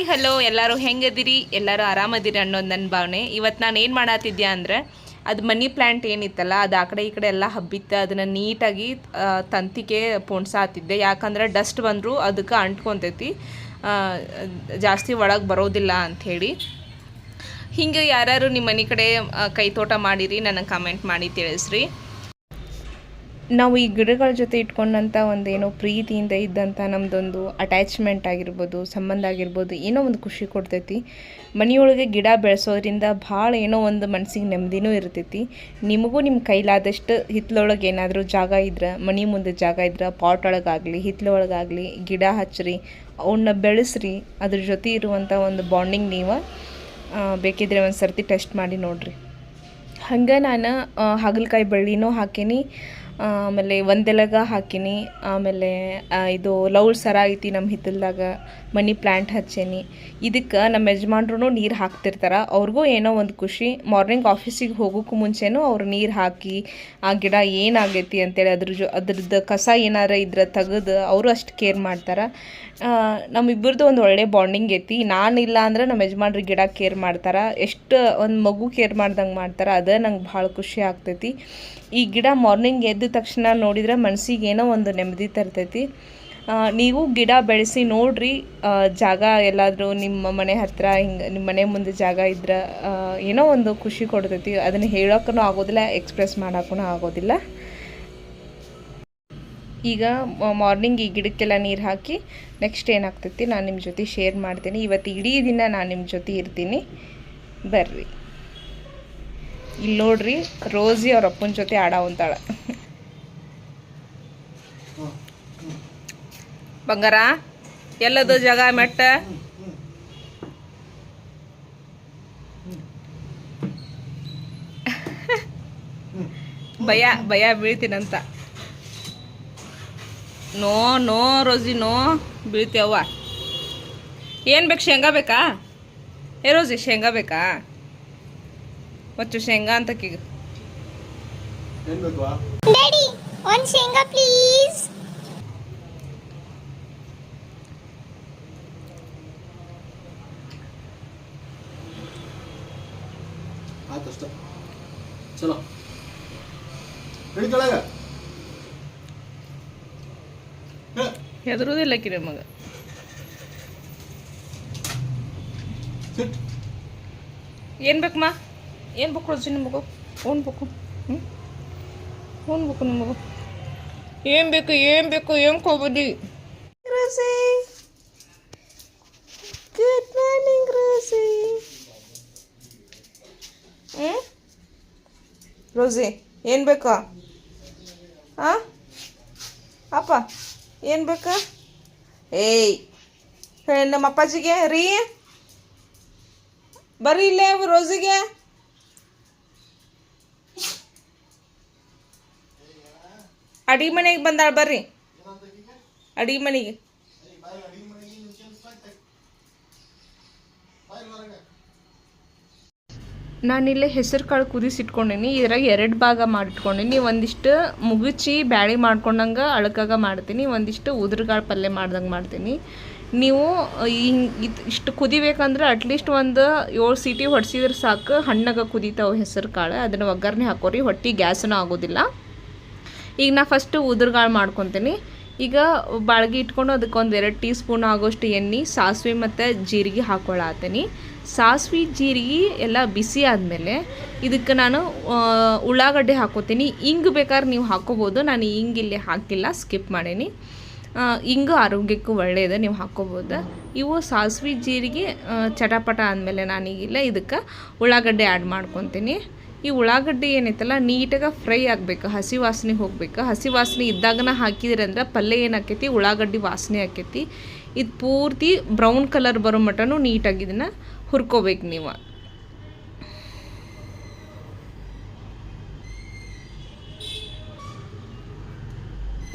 Hi, hello, ಎಲ್ಲರೂ ಹೆಂಗದಿರಿ? ಎಲ್ಲರೂ ಆರಾಮದಿರಿ ಅನ್ನೋದು ನನ್ನ ಭಾವನೆ. ಇವತ್ತು ನಾನು ಏನು ಮಾಡತ್ತಿದ್ದೆ ಅಂದರೆ, ಅದು ಮನಿ ಪ್ಲ್ಯಾಂಟ್ ಏನಿತ್ತಲ್ಲ, ಅದು ಆ ಕಡೆ ಈ ಕಡೆ ಎಲ್ಲ ಹಬ್ಬಿತ್ತು, ಅದನ್ನು ನೀಟಾಗಿ ತಂತಿಕೆ ತಂತಿಗೆ ಪೋಣ್ಸಾತಿದ್ದೆ. ಯಾಕಂದ್ರೆ ಡಸ್ಟ್ ಬಂದರೂ ಅದಕ್ಕೆ ಅಂಟ್ಕೊತೈತಿ. ಜಾಸ್ತಿ ಒಳಗೆ ಬರೋದಿಲ್ಲ ಅಂಥೇಳಿ ಹಿಂಗೆ ಯಾರು ನಿಮ್ಮ ಮನೆ ಕಡೆ ಕೈ ತೋಟ ಮಾಡಿರಿ ನನಗೆ ಕಮೆಂಟ್ ಮಾಡಿ ತಿಳಿಸ್ರಿ. ನಾವು ಈ ಗಿಡಗಳ ಜೊತೆ ಇಟ್ಕೊಂಡಂಥ ಒಂದೇನೋ ಪ್ರೀತಿಯಿಂದ ಇದ್ದಂಥ ನಮ್ಮದೊಂದು ಅಟ್ಯಾಚ್ಮೆಂಟ್ ಆಗಿರ್ಬೋದು, ಸಂಬಂಧ ಆಗಿರ್ಬೋದು, ಏನೋ ಒಂದು ಖುಷಿ ಕೊಡ್ತೈತಿ. ಮನೆಯೊಳಗೆ ಗಿಡ ಬೆಳೆಸೋದ್ರಿಂದ ಭಾಳ ಏನೋ ಒಂದು ಮನಸ್ಸಿಗೆ ನೆಮ್ಮದಿನೂ ಇರ್ತೈತಿ. ನಿಮಗೂ ನಿಮ್ಮ ಕೈಲಾದಷ್ಟು ಹಿತ್ತಲೊಳಗೆ ಏನಾದರೂ ಜಾಗ ಇದ್ರೆ, ಮನೆ ಮುಂದೆ ಜಾಗ ಇದ್ರೆ ಪಾಟ್ ಒಳಗಾಗಲಿ, ಹಿತ್ಲೊಳಗಾಗಲಿ ಗಿಡ ಹಚ್ಚಿರಿ ಅವನ್ನ ಬೆಳೆಸ್ರಿ, ಅದ್ರ ಜೊತೆ ಇರುವಂಥ ಒಂದು ಬಾಂಡಿಂಗ್ ನೀವು ಬೇಕಿದ್ರೆ ಒಂದು ಸರ್ತಿ ಟೆಸ್ಟ್ ಮಾಡಿ ನೋಡಿರಿ. ಹಂಗೆ ನಾನು ಹಾಗಲಕಾಯಿ ಬಳ್ಳಿನೂ ಹಾಕೀನಿ. ಆಮೇಲೆ ಒಂದೆಲಗ ಹಾಕೀನಿ, ಆಮೇಲೆ ಇದು ಲೌಳ್ ಸರ ಐತಿ ನಮ್ಮ ಹಿತ್ತಲ್ದಾಗ, ಮನಿ ಪ್ಲ್ಯಾಂಟ್ ಹಚ್ಚೇನಿ. ಇದಕ್ಕೆ ನಮ್ಮ ಯಜಮಾನ್ರು ನೀರು ಹಾಕ್ತಿರ್ತಾರೆ. ಅವ್ರಿಗೂ ಏನೋ ಒಂದು ಖುಷಿ. ಮಾರ್ನಿಂಗ್ ಆಫೀಸಿಗೆ ಹೋಗೋಕ್ಕೂ ಮುಂಚೆನೂ ಅವ್ರು ನೀರು ಹಾಕಿ, ಆ ಗಿಡ ಏನಾಗೈತಿ ಅಂತೇಳಿ ಅದ್ರ ಜೊ, ಅದ್ರದ್ದು ಕಸ ಏನಾರ ಇದ್ರೆ ತೆಗೆದು ಅವರು ಅಷ್ಟು ಕೇರ್ ಮಾಡ್ತಾರೆ. ನಮ್ಮಿಬ್ಬರದ್ದು ಒಂದು ಒಳ್ಳೆ ಬಾಂಡಿಂಗ್ ಐತಿ. ಇಲ್ಲ ಅಂದ್ರೆ ನಮ್ಮ ಯಜಮಾನ್ರಿಗೆ ಗಿಡ ಕೇರ್ ಮಾಡ್ತಾರೆ. ಎಷ್ಟು ಒಂದು ಮಗು ಕೇರ್ ಮಾಡ್ದಂಗೆ ಮಾಡ್ತಾರೆ, ಅದೇ ನಂಗೆ ಭಾಳ ಖುಷಿ ಆಗ್ತೈತಿ. ಈ ಗಿಡ ಮಾರ್ನಿಂಗ್ ಎದ್ದ ತಕ್ಷಣ ನೋಡಿದ್ರೆ ಮನಸ್ಸಿಗೆ ಏನೋ ಒಂದು ನೆಮ್ಮದಿ ತರ್ತೈತಿ. ನೀವು ಗಿಡ ಬೆಳೆಸಿ ನೋಡ್ರಿ. ಜಾಗ ಎಲ್ಲಾದರೂ ನಿಮ್ಮ ಮನೆ ಹತ್ತಿರ ಹಿಂಗೆ, ನಿಮ್ಮ ಮನೆ ಮುಂದೆ ಜಾಗ ಇದ್ರೆ ಏನೋ ಒಂದು ಖುಷಿ ಕೊಡ್ತೈತಿ. ಅದನ್ನು ಹೇಳೋಕ್ಕೂ ಆಗೋದಿಲ್ಲ ಎಕ್ಸ್ಪ್ರೆಸ್ ಮಾಡೋಕ್ಕೂ ಆಗೋದಿಲ್ಲ. ಈಗ ಮಾರ್ನಿಂಗ್ ಈ ಗಿಡಕ್ಕೆಲ್ಲ ನೀರು ಹಾಕಿ ನೆಕ್ಸ್ಟ್ ಏನಾಗ್ತೈತಿ, ನಾನು ನಿಮ್ಮ ಜೊತೆ ಶೇರ್ ಮಾಡ್ತೀನಿ. ಇವತ್ತು ಇಡೀ ದಿನ ನಾನು ನಿಮ್ಮ ಜೊತೆ ಇರ್ತೀನಿ. ಬರ್ರಿ. ಇಲ್ಲಿ ನೋಡ್ರಿ ರೋಸಿ ಅವ್ರ ಅಪ್ಪನ ಜೊತೆ ಆಡಾವಂತಾಳ ಬಂಗಾರ, ಎಲ್ಲದು ಜಾಗ ಮೆಟ್ಟ? ಭಯ ಭಯ ಬೀಳ್ತೀನಂತ. ನೋ ನೋ ರೋಜಿ, ನೋ ಬೀಳ್ತೇವ ಏನು ಬೇಕು ಶೇಂಗಾ ಬೇಕಾ? ಏ ರೋಜಿ, ಶೇಂಗಾ ಬೇಕಾ? ಒಚ್ಚು ಶೇಂಗಾ ಅಂತಕೀಗ ಏನ್ ಬೇಕು ಡ್ಯಾಡಿ ಒಂದು ಶೇಂಗಾ ಪ್ಲೀಸ್ ಆತಷ್ಟ. ಚಲೋ. ಕಿರಿ ಮಗ. ಏನು ಬೇಕಮ್ಮ ಏನು ಬುಕ್ ರೋಜಿ ನಿಮಗು ಓನ್ ಬೇಕು ಹ್ಞೂ ಓನ್ ಬೇಕು ನಿಮಗು ಏನು ಬೇಕು ಏನು ಬೇಕು, ಏನು ಕೋಬದಿ ರೋಸಿ ಗುಡ್ ಮಾರ್ನಿಂಗ್ ರೋಸಿ ಹ್ಞೂ ರೋಸಿ ಏನು ಬೇಕಾ? ಹಾಂ ಅಪ್ಪ, ಏನು ಬೇಕಾ? ಏಯ್ ನಮ್ಮ ಅಪ್ಪಾಜಿಗೆ ರೀ. ಬರ್ರಿ ಇಲ್ಲೇ ರೋಸಿಗೆ ಅಡಿಗೆ ಮನೆಗೆ ಬಂದಾಳ ಬರ್ರಿ. ಅಡಿ ಮನೆಗೆ. ನಾನಿಲ್ಲೇ ಹೆಸರು ಕಾಳು ಕುದಿಸಿಟ್ಕೊಂಡೀನಿ ಇದ್ರಾಗ ಎರಡು ಭಾಗ ಮಾಡಿಟ್ಕೊಂಡೀನಿ. ಒಂದಿಷ್ಟು ಮುಗುಚಿ ಬ್ಯಾಳಿ ಮಾಡ್ಕೊಂಡಂಗೆ ಅಳಕಾಗ ಮಾಡ್ತೀನಿ. ಒಂದಿಷ್ಟು ಉದ್ರಗಾಳು ಪಲ್ಯ ಮಾಡ್ದಂಗೆ ಮಾಡ್ತೀನಿ. ನೀವು ಹಿಂಗೆ ಇಷ್ಟು ಕುದಿಬೇಕಂದ್ರೆ ಅಟ್ಲೀಸ್ಟ್ ಒಂದು ಏಳು ಸೀಟಿ ಹೊಡ್ಸಿದ್ರೆ ಸಾಕು. ಹಣ್ಣಾಗ ಕುದಿತಾವೆ ಹೆಸರು ಕಾಳು. ಅದನ್ನು ಒಗ್ಗರಣೆ ಹಾಕೋರಿ. ಹೊಟ್ಟೆ ಗ್ಯಾಸನೂ ಆಗೋದಿಲ್ಲ. ಈಗ ನಾ ಫಸ್ಟು ಉದುರುಗಾಳು ಮಾಡ್ಕೊತೀನಿ. ಈಗ ಬಾಳ್ಗಿ ಇಟ್ಕೊಂಡು ಅದಕ್ಕೆ ಒಂದು ಎರಡು ಟೀ ಸ್ಪೂನ್ ಆಗೋಷ್ಟು ಎಣ್ಣೆ, ಸಾಸಿವೆ ಮತ್ತು ಜೀರಿಗೆ ಹಾಕ್ಕೊಳ್ಳಾತೀನಿ ಸಾಸಿವೆ, ಜೀರಿಗೆ ಎಲ್ಲ ಬಿಸಿ ಆದಮೇಲೆ ಇದಕ್ಕೆ ನಾನು ಉಳ್ಳಾಗಡ್ಡೆ ಹಾಕೋತೀನಿ. ಹಿಂಗೆ ಬೇಕಾದ್ರೆ ನೀವು ಹಾಕೋಬೋದು. ನಾನು ಹಿಂಗೆ ಇಲ್ಲಿ ಹಾಕಿಲ್ಲ, ಸ್ಕಿಪ್ ಮಾಡೀನಿ. ಹಿಂಗೆ ಆರೋಗ್ಯಕ್ಕೂ ಒಳ್ಳೆಯದು ನೀವು ಹಾಕೋಬೋದು. ಇವು ಸಾಸಿವೆ, ಜೀರಿಗೆ ಚಟಪಟ ಆದಮೇಲೆ ನಾನೀಗಿಲ್ಲ ಇದಕ್ಕೆ ಉಳ್ಳಾಗಡ್ಡೆ ಆ್ಯಡ್ ಮಾಡ್ಕೊತೀನಿ. ಈ ಉಳ್ಳಾಗಡ್ಡಿ ಏನೈತಲ್ಲ, ನೀಟಾಗಿ ಫ್ರೈ ಆಗಬೇಕು, ಹಸಿ ವಾಸನೆ ಹೋಗ್ಬೇಕು. ಹಸಿ ವಾಸನೆ ಇದ್ದಾಗನ ಹಾಕಿದ್ರೆ ಅಂದ್ರೆ ಪಲ್ಯ ಏನಾಕೈತಿ? ಉಳ್ಳಾಗಡ್ಡಿ ವಾಸನೆ ಆಕೈತಿ. ಇದು ಪೂರ್ತಿ ಬ್ರೌನ್ ಕಲರ್ ಬರೋ ಮಟನು ನೀಟಾಗಿ ಇದನ್ನು ಹುರ್ಕೋಬೇಕು ನೀವು.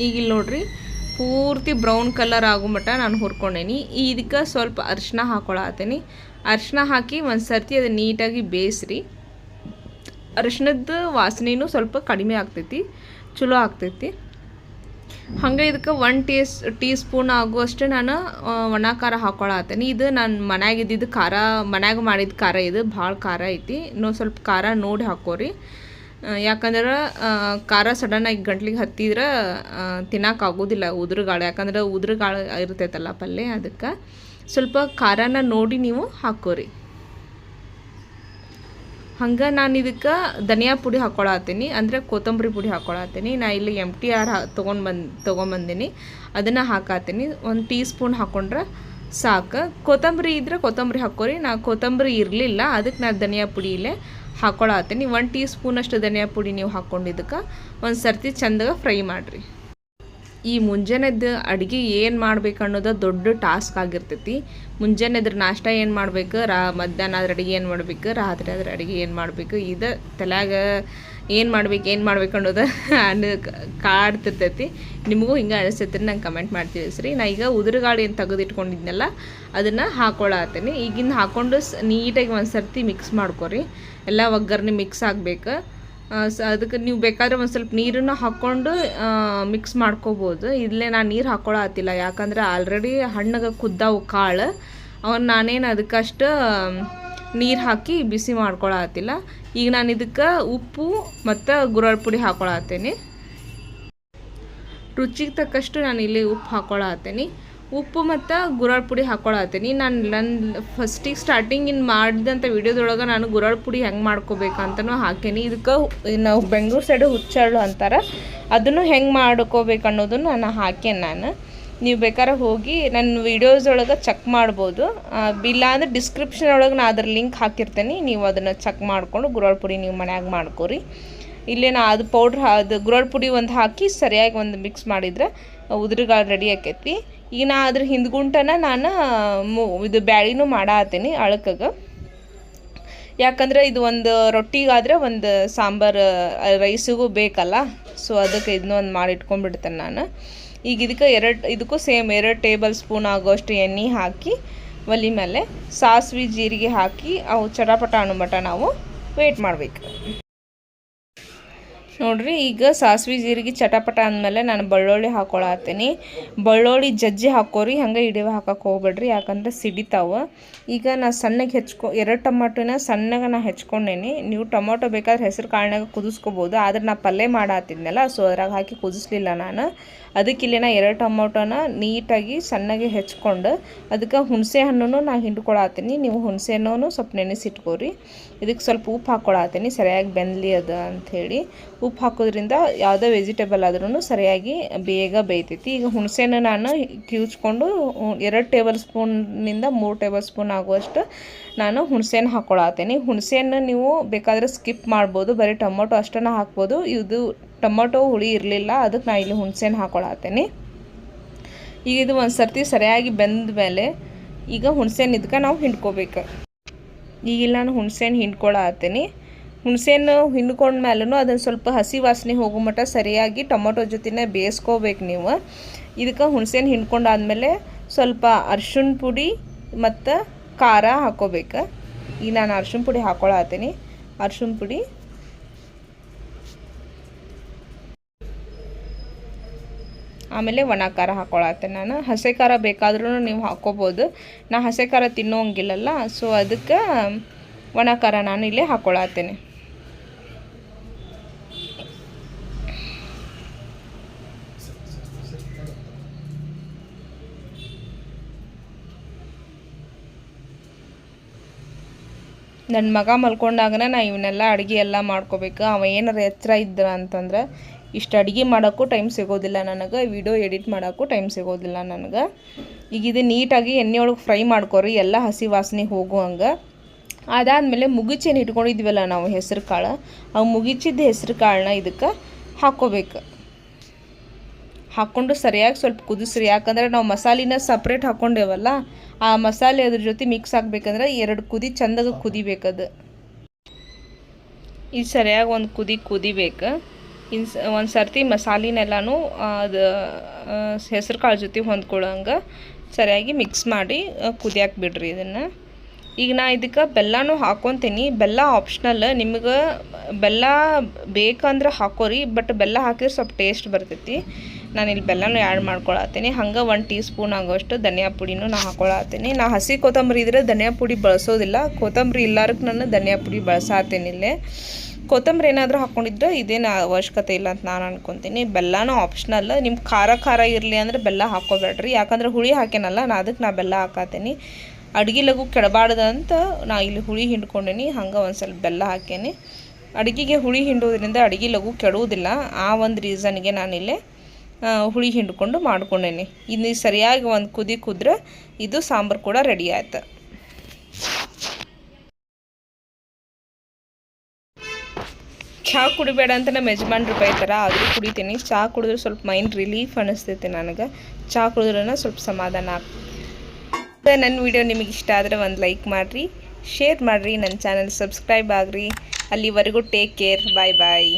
ಈಗ ಇಲ್ಲಿ ನೋಡ್ರಿ, ಪೂರ್ತಿ ಬ್ರೌನ್ ಕಲರ್ ಆಗೋ ಮಟ್ಟ ನಾನು ಹುರ್ಕೊಂಡೇನಿ. ಇದಕ್ಕೆ ಸ್ವಲ್ಪ ಅರಿಶಿನ ಹಾಕೊಳತ್ತೀನಿ ಅರಿಶಿನ ಹಾಕಿ ಒಂದು ಸರ್ತಿ ಅದು ನೀಟಾಗಿ ಬೇಯಿಸ್ರಿ. ಅರಿಶಿನದ ವಾಸನೆಯೂ ಸ್ವಲ್ಪ ಕಡಿಮೆ ಆಗ್ತೈತಿ, ಚಲೋ ಆಗ್ತೈತಿ. ಹಂಗೆ ಇದಕ್ಕೆ ಒನ್ ಟೀಸ್ ಟೀ ಸ್ಪೂನ್ ಆಗುವಷ್ಟು ನಾನು ಒಣ ಖಾರ ಹಾಕೊಳತ್ತೀನಿ ಇದು ನಾನು ಮನ್ಯಾಗ ಇದ್ದಿದ್ದು ಖಾರ, ಮನ್ಯಾಗ ಮಾಡಿದ ಖಾರ ಇದು, ಭಾಳ ಖಾರ ಐತಿ. ನಾವು ಸ್ವಲ್ಪ ಖಾರ ನೋಡಿ ಹಾಕೋರಿ. ಯಾಕಂದ್ರೆ ಖಾರ ಸಡನ್ನಾಗಿ ಗಂಟ್ಲಿಗೆ ಹತ್ತಿದ್ರೆ ತಿನ್ನಕ್ಕೆ ಆಗೋದಿಲ್ಲ ಉದುರುಗಾಳು. ಯಾಕಂದ್ರೆ ಉದುರುಗಾಳು ಇರ್ತೈತಲ್ಲ ಪಲ್ಯ ಅದಕ್ಕೆ ಸ್ವಲ್ಪ ಖಾರನ ನೋಡಿ ನೀವು ಹಾಕೋರಿ. ಹಂಗೆ ನಾನು ಇದಕ್ಕೆ ಧನಿಯಾ ಪುಡಿ ಹಾಕೊಳತ್ತೀನಿ ಅಂದರೆ ಕೊತ್ತಂಬರಿ ಪುಡಿ ಹಾಕ್ಕೊಳತ್ತೀನಿ ನಾ ಇಲ್ಲಿ ಎಂ ಟಿ ಆರ್ ಹಾ ತೊಗೊಂಡು ಬಂದು ತೊಗೊಂಬಂದಿನಿ ಅದನ್ನು ಹಾಕಾತೀನಿ. ಒಂದು ಟೀ ಸ್ಪೂನ್ ಹಾಕೊಂಡ್ರೆ ಸಾಕು. ಕೊತ್ತಂಬರಿ ಇದ್ರೆ ಕೊತ್ತಂಬರಿ ಹಾಕೋರಿ. ನಾ ಕೊತ್ತಂಬರಿ ಇರಲಿಲ್ಲ ಅದಕ್ಕೆ ನಾನು ಧನಿಯಾ ಪುಡಿ ಇಲ್ಲೇ ಹಾಕ್ಕೊಳತ್ತೀನಿ ಒಂದು ಟೀ ಸ್ಪೂನಷ್ಟು ಧನಿಯಾ ಪುಡಿ ನೀವು ಹಾಕ್ಕೊಂಡಿದ್ದಕ್ಕೆ ಒಂದು ಸರ್ತಿ ಚಂದಾಗ ಫ್ರೈ ಮಾಡಿರಿ. ಈ ಮುಂಜಾನೆದ್ದು ಅಡುಗೆ ಏನು ಮಾಡ್ಬೇಕು ಅನ್ನೋದು ದೊಡ್ಡ ಟಾಸ್ಕ್ ಆಗಿರ್ತೈತಿ. ಮುಂಜಾನೆದ್ರ ನಾಷ್ಟ ಏನು ಮಾಡ್ಬೇಕು, ರಾ ಮಧ್ಯಾಹ್ನ ಅದ್ರ ಅಡುಗೆ ಏನು ಮಾಡ್ಬೇಕು ರಾತ್ರಿ ಆದ್ರೆ ಅಡುಗೆ ಏನು ಮಾಡಬೇಕು, ಇದು ತಲೆಯಾಗ ಏನು ಮಾಡ್ಬೇಕು ಏನು ಮಾಡ್ಬೇಕು ಅನ್ನೋದು ಅನ್ನ ಕಾಡ್ತಿರ್ತೈತಿ. ನಿಮಗೂ ಹಿಂಗೆ ಅನಿಸ್ತೈತಿ ನಂಗೆ ಕಮೆಂಟ್ ಮಾಡ್ತೀವಿ ಸರಿ ನಾ ಈಗ ಉದುರುಗಾಳಿ ಏನು ತೆಗೆದಿಟ್ಕೊಂಡಿದ್ನಲ್ಲ, ಅದನ್ನು ಹಾಕೊಳತ್ತೀನಿ ಈಗಿಂದ ಹಾಕ್ಕೊಂಡು ನೀಟಾಗಿ ಒಂದು ಸರ್ತಿ ಮಿಕ್ಸ್ ಮಾಡ್ಕೊರಿ. ಎಲ್ಲ ಒಗ್ಗರಣೆ ಮಿಕ್ಸ್ ಆಗಬೇಕು. ಅದಕ್ಕೆ ನೀವು ಬೇಕಾದ್ರೆ ಒಂದು ಸ್ವಲ್ಪ ನೀರನ್ನು ಹಾಕ್ಕೊಂಡು ಮಿಕ್ಸ್ ಮಾಡ್ಕೋಬೋದು. ಇಲ್ಲೇ ನಾನು ನೀರು ಹಾಕ್ಕೊಳತ್ತಿಲ್ಲ ಯಾಕಂದ್ರೆ ಆಲ್ರೆಡಿ ಹಣ್ಣಗೆ ಕುದ್ದಾವು ಕಾಳು. ಅವನು ನಾನೇನು ಅದಕ್ಕಷ್ಟು, ನೀರು ಹಾಕಿ ಬಿಸಿ ಮಾಡ್ಕೊಳತ್ತಿಲ್ಲ ಈಗ ನಾನು ಇದಕ್ಕೆ ಉಪ್ಪು ಮತ್ತು ಗುರಳ್ ಪುಡಿ ಹಾಕ್ಕೊಳತ್ತೇನೆ ರುಚಿಗೆ ತಕ್ಕಷ್ಟು ನಾನು ಇಲ್ಲಿ ಉಪ್ಪು ಹಾಕ್ಕೊಳತ್ತೀನಿ ಉಪ್ಪು ಮತ್ತು ಗುರಾಳ್ ಪುಡಿ ಹಾಕ್ಕೊಳತ್ತೀನಿ ನಾನು ನನ್ನ ಫಸ್ಟಿಗೆ ಸ್ಟಾರ್ಟಿಂಗ್ ಇನ್ನು ಮಾಡಿದಂಥ ವಿಡಿಯೋದೊಳಗೆ ನಾನು ಗುರಾಳ್ ಪುಡಿ ಹೆಂಗೆ ಮಾಡ್ಕೋಬೇಕಂತನೂ ಹಾಕೇನಿ. ಇದಕ್ಕೆ ನಾವು ಬೆಂಗಳೂರು ಸೈಡು ಹುಚ್ಚಾಳು ಅಂತಾರೆ. ಅದನ್ನು ಹೆಂಗೆ ಮಾಡ್ಕೋಬೇಕು ಅನ್ನೋದನ್ನು ನಾನು ಹಾಕೇನಿ ನಾನು. ನೀವು ಬೇಕಾದ್ರೆ ಹೋಗಿ ನನ್ನ ವೀಡಿಯೋಸ್ ಒಳಗೆ ಚೆಕ್ ಮಾಡ್ಬೋದು. ಇಲ್ಲ ಅಂದ್ರೆ ಡಿಸ್ಕ್ರಿಪ್ಷನ್ ಒಳಗೆ ನಾನು ಅದ್ರ ಲಿಂಕ್ ಹಾಕಿರ್ತೇನೆ. ನೀವು ಅದನ್ನು ಚೆಕ್ ಮಾಡಿಕೊಂಡು ಗುರಾಳ್ ಪುಡಿ ನೀವು ಮನ್ಯಾಗ ಮಾಡ್ಕೊರಿ. ಇಲ್ಲೇ ನಾ ಅದು ಪೌಡ್ರ್ ಅದು ಗುರಾಳ್ ಪುಡಿ ಒಂದು ಹಾಕಿ ಸರಿಯಾಗಿ ಒಂದು ಮಿಕ್ಸ್ ಮಾಡಿದ್ರೆ ಉದುರುಗಾಳು ರೆಡಿ ಆಕೈತಿ ಈಗ ನಾ ಅದ್ರ ಹಿಂದ್ಗುಂಟನ ನಾನು ಇದು ಬ್ಯಾಳಿನೂ ಮಾಡಾತೀನಿ ಅಳಕಗೆ. ಯಾಕಂದ್ರೆ ಇದು ಒಂದು ರೊಟ್ಟಿಗಾದರೆ ಒಂದು ಸಾಂಬಾರು, ರೈಸಿಗೂ ಬೇಕಲ್ಲ, ಸೊ ಅದಕ್ಕೆ ಇದನ್ನ ಒಂದು ಮಾಡಿ ಇಟ್ಕೊಂಡ್ಬಿಡ್ತೇನೆ ನಾನು. ಈಗ ಇದಕ್ಕೆ ಎರಡು, ಇದಕ್ಕೂ ಸೇಮ್ ಎರಡು ಟೇಬಲ್ ಸ್ಪೂನ್ ಆಗೋಷ್ಟು ಎಣ್ಣೆ ಹಾಕಿ, ಒಲಿ ಮೇಲೆ ಸಾಸಿವೆ ಜೀರಿಗೆ ಹಾಕಿ, ಅವು ಚಟಪಟ ಅನ್ನೋ ಮಟ ನಾವು ವೇಟ್ ಮಾಡಬೇಕು. ನೋಡ್ರಿ, ಈಗ ಸಾಸಿವೆ ಜೀರಿಗೆ ಚಟಪಟ ಅಂದಮೇಲೆ ನಾನು ಬಳ್ಳೊಳ್ಳಿ ಹಾಕೊಳತ್ತೀನಿ ಬಳ್ಳೊಳ್ಳಿ ಜಜ್ಜಿ ಹಾಕೋರಿ, ಹಂಗೆ ಹಿಡಿವ ಹಾಕಕ್ಕೆ ಹೋಗ್ಬೇಡ್ರಿ, ಯಾಕಂದ್ರೆ ಸಿಡಿತಾವ. ಈಗ ನಾ ಸಣ್ಣಗೆ ಹೆಚ್ಕೊ, ಎರಡು ಟೊಮಾಟೋನ ಸಣ್ಣಗೆ ನಾ ಹೆಚ್ಕೊಂಡೇನಿ. ನೀವು ಟೊಮಾಟೊ ಬೇಕಾದ್ರೆ ಹೆಸರು ಕಾಳಿನಾಗ ಕುದಿಸ್ಕೋಬೋದು, ಆದ್ರೆ ನಾ ಪಲ್ಯ ಮಾಡತ್ತಿದ್ನಲ್ಲ ಸೊ ಅದ್ರಾಗ ಹಾಕಿ ಕುದಿಸ್ಲಿಲ್ಲ ನಾನು. ಅದಕ್ಕೆ ಇಲ್ಲಿನ ಎರಡು ಟೊಮೊಟೊನ ನೀಟಾಗಿ ಸಣ್ಣಗೆ ಹೆಚ್ಕೊಂಡು ಅದಕ್ಕೆ ಹುಣಸೆ ಹಣ್ಣು ನಾ ಹಿಂಡ್ಕೊಳತ್ತೀನಿ ನೀವು ಹುಣಸೆ ಹಣ್ಣು ಸ್ವಲ್ಪ ನೆನೆಸಿಟ್ಕೋರಿ. ಇದಕ್ಕೆ ಸ್ವಲ್ಪ ಉಪ್ಪು ಹಾಕ್ಕೊಳತ್ತೀನಿ ಸರಿಯಾಗಿ ಬೆಂದಲಿ ಅದ ಅಂಥೇಳಿ. ಉಪ್ಪು ಹಾಕೋದ್ರಿಂದ ಯಾವುದೇ ವೆಜಿಟೇಬಲ್ ಆದ್ರೂ ಸರಿಯಾಗಿ ಬೇಗ ಬೇಯ್ತೈತಿ. ಈಗ ಹುಣಸೆನ ನಾನು ಕಿವುಚ್ಕೊಂಡು ಎರಡು ಟೇಬಲ್ ಸ್ಪೂನ್ನಿಂದ ಮೂರು ಟೇಬಲ್ ಸ್ಪೂನ್ ಆಗುವಷ್ಟು ನಾನು ಹುಣಸೆನ ಹಾಕ್ಕೊಳತ್ತೀನಿ ಹುಣಸೆಹಣ್ಣು ನೀವು ಬೇಕಾದರೆ ಸ್ಕಿಪ್ ಮಾಡ್ಬೋದು. ಬರೀ ಟೊಮೊಟೊ ಅಷ್ಟನ್ನು ಹಾಕ್ಬೋದು. ಇದು ಟೊಮೊಟೊ, ಹುಳಿ ಇರಲಿಲ್ಲ ಅದಕ್ಕೆ ನಾನು ಇಲ್ಲಿ ಹುಣಸೇನ ಹಾಕೊಳತ್ತೇನೆ ಈಗ ಇದು ಒಂದು ಸರ್ತಿ ಸರಿಯಾಗಿ ಬೆಂದ ಮೇಲೆ ಈಗ ಹುಣಸೇನ ಇದಕ್ಕೆ ನಾವು ಹಿಂಡ್ಕೋಬೇಕು. ಈಗಿಲ್ಲ ನಾನು ಹುಣಸೆಹಣ್ಣು ಹಿಂಡ್ಕೊಳತ್ತೀನಿ ಹಿಂಡ್ಕೊಂಡ ಹಿಂಡ್ಕೊಂಡ್ಮೇಲೂ ಅದನ್ನು ಸ್ವಲ್ಪ ಹಸಿ ವಾಸನೆ ಹೋಗೋ ಮಟ್ಟ ಸರಿಯಾಗಿ ಟೊಮೊಟೊ ಜೊತೆನೇ ಬೇಯಿಸ್ಕೋಬೇಕು ನೀವು. ಇದಕ್ಕೆ ಹುಣಸೇನ ಹಿಂಡ್ಕೊಂಡಾದ್ಮೇಲೆ ಸ್ವಲ್ಪ ಅರ್ಶಿಣ ಪುಡಿ ಮತ್ತು ಖಾರ ಹಾಕೋಬೇಕು. ಈಗ ನಾನು ಅರ್ಶಿಣ ಪುಡಿ ಹಾಕೊಳತ್ತೀನಿ ಅರ್ಶಿಣ ಪುಡಿ ಆಮೇಲೆ ಒಣ ಖಾರ ಹಾಕ್ಕೊಳತ್ತೆ ನಾನು ಹಸೆ ಖಾರ ಬೇಕಾದ್ರೂ ನೀವು ಹಾಕ್ಕೋಬೋದು ನಾ ಹಸೆ ಖಾರ ತಿನ್ನೋಂಗಿಲ್ಲಲ್ಲ ಸೊ ಅದಕ್ಕೆ ಒಣ ಖಾರ ನಾನು ಇಲ್ಲೇ ಹಾಕ್ಕೊಳತ್ತೇನೆ ನನ್ನ ಮಗ ಮಲ್ಕೊಂಡಾಗನ ನಾ ಇವನ್ನೆಲ್ಲ ಅಡುಗೆ ಎಲ್ಲ ಮಾಡ್ಕೋಬೇಕು. ಅವ ಏನಾರ ಎಚ್ಚರ ಇದ್ರ ಅಂತಂದ್ರೆ ಇಷ್ಟು ಅಡುಗೆ ಮಾಡೋಕ್ಕೂ ಟೈಮ್ ಸಿಗೋದಿಲ್ಲ ನನಗೆ ವಿಡಿಯೋ ಎಡಿಟ್ ಮಾಡೋಕ್ಕೂ ಟೈಮ್ ಸಿಗೋದಿಲ್ಲ ನನಗೆ. ಈಗ ಇದು ನೀಟಾಗಿ ಎಣ್ಣೆ ಒಳಗೆ ಫ್ರೈ ಮಾಡ್ಕೊರಿ, ಎಲ್ಲ ಹಸಿ ವಾಸನೆ ಹೋಗುವಂಗೆ ಅದಾದಮೇಲೆ ಮುಗಿಚೇನು ಇಟ್ಕೊಂಡಿದ್ವಲ್ಲ ನಾವು ಹೆಸರು ಕಾಳು ಅವು ಮುಗಿಚಿದ್ದ ಹೆಸರು ಕಾಳನ್ನ ಇದಕ್ಕೆ ಹಾಕ್ಕೋಬೇಕು. ಹಾಕ್ಕೊಂಡು ಸರಿಯಾಗಿ ಸ್ವಲ್ಪ ಕುದಿಸ್ರಿ, ಯಾಕಂದರೆ ನಾವು ಮಸಾಲಿನ ಸಪ್ರೇಟ್ ಹಾಕ್ಕೊಂಡೇವಲ್ಲ, ಆ ಮಸಾಲೆ ಅದ್ರ ಜೊತೆ ಮಿಕ್ಸ್ ಆಗಬೇಕಂದ್ರೆ ಎರಡು ಕುದಿ ಚಂದಾಗ ಕುದಿಬೇಕದು. ಇದು ಸರಿಯಾಗಿ ಒಂದು ಕುದಿ ಕುದಿಬೇಕು. ಇನ್ನು ಸ ಒಂದು ಸರ್ತಿ ಮಸಾಲಿನೆಲ್ಲನೂ ಅದು ಹೆಸ್ರು ಕಾಳು ಜೊತೆ ಹೊಂದ್ಕೊಳ್ಳೋಂಗೆ ಸರಿಯಾಗಿ ಮಿಕ್ಸ್ ಮಾಡಿ ಕುದಿಯಾಕೆ ಬಿಡ್ರಿ ಇದನ್ನು. ಈಗ ನಾ ಇದಕ್ಕೆ ಬೆಲ್ಲನೂ ಹಾಕೊತೀನಿ. ಬೆಲ್ಲ ಆಪ್ಷನಲ್ ನಿಮ್ಗೆ ಬೆಲ್ಲ ಬೇಕಂದ್ರೆ ಹಾಕೋರಿ ಬಟ್ ಬೆಲ್ಲ ಹಾಕಿದ್ರೆ ಸ್ವಲ್ಪ ಟೇಸ್ಟ್ ಬರ್ತೈತಿ. ನಾನು ಇಲ್ಲಿ ಬೆಲ್ಲನೂ ಆ್ಯಡ್ ಮಾಡ್ಕೊಳತ್ತೀನಿ. ಹಂಗೆ ಒಂದು ಟೀ ಸ್ಪೂನ್ ಆಗೋಷ್ಟು ಧನಿಯಾ ಪುಡಿನೂ ನಾ ಹಾಕೊಳತ್ತೀನಿ. ನಾ ಹಸಿ ಕೊತ್ತಂಬರಿ ಇದ್ರೆ ಧನಿಯಾ ಪುಡಿ ಬಳಸೋದಿಲ್ಲ. ಕೊತ್ತಂಬರಿ ಇಲ್ಲಾರಕ್ಕೆ ನಾನು ಧನಿಯಾ ಪುಡಿ ಬಳಸಾತೀನಿ ಇಲ್ಲೇ ಕೊತ್ತಂಬರಿ ಏನಾದರೂ ಹಾಕ್ಕೊಂಡಿದ್ರೆ ಇದೇನು ಅವಶ್ಯಕತೆ ಇಲ್ಲ ಅಂತ ನಾನು ಅನ್ಕೊತೀನಿ. ಬೆಲ್ಲನೂ ಆಪ್ಷನಲ್ ನಿಮ್ಮ ಖಾರ ಖಾರ ಇರಲಿ ಅಂದರೆ ಬೆಲ್ಲ ಹಾಕ್ಕೋಬೇಡ್ರಿ. ಯಾಕಂದ್ರೆ ಹುಳಿ ಹಾಕೇನಲ್ಲ, ನಾ ಅದಕ್ಕೆ ನಾ ಬೆಲ್ಲ ಹಾಕತ್ತೀನಿ ಅಡುಗೆ ಲಘು ಕೆಡಬಾರ್ದಂತ ನಾ ಇಲ್ಲಿ ಹುಳಿ ಹಿಂಡ್ಕೊಂಡೀನಿ. ಹಂಗೆ ಒಂದು ಸ್ವಲ್ಪ ಬೆಲ್ಲ ಹಾಕೇನಿ. ಅಡುಗೆಗೆ ಹುಳಿ ಹಿಂಡೋದ್ರಿಂದ ಅಡುಗೆ ಲಘು ಕೆಡುವುದಿಲ್ಲ. ಆ ಒಂದು ರೀಸನ್ಗೆ ನಾನಿಲ್ಲೇ ಹುಳಿ ಹಿಂಡ್ಕೊಂಡು ಮಾಡ್ಕೊಂಡೇನಿ. ಇನ್ನು ಸರಿಯಾಗಿ ಒಂದು ಕುದಿ ಕುದ್ರೆ ಇದು ಸಾಂಬಾರು ಕೂಡ ರೆಡಿ ಆಯ್ತು. ಚಹಾ ಕುಡಿಬೇಡ ಅಂತ ನಮ್ಮ ಯಜಮಾನ್ರು ಬೈತಾರ, ಆದರೂ ಕುಡಿತೀನಿ. ಚಹಾ ಕುಡಿದ್ರೆ ಸ್ವಲ್ಪ ಮೈಂಡ್ ರಿಲೀಫ್ ಅನ್ನಿಸ್ತೈತೆ ನನಗೆ. ಚಹಾ ಕುಡಿದ್ರೂ ಸ್ವಲ್ಪ ಸಮಾಧಾನ ಆಗ್ತದೆ ನನ್ನ ವಿಡಿಯೋ ನಿಮಗೆ ಇಷ್ಟ ಆದರೆ ಒಂದು ಲೈಕ್ ಮಾಡಿರಿ ಶೇರ್ ಮಾಡಿರಿ, ನನ್ನ ಚಾನಲ್ ಸಬ್ಸ್ಕ್ರೈಬ್ ಆಗಿರಿ. ಅಲ್ಲಿವರೆಗೂ ಟೇಕ್ ಕೇರ್ ಬಾಯ್ ಬಾಯ್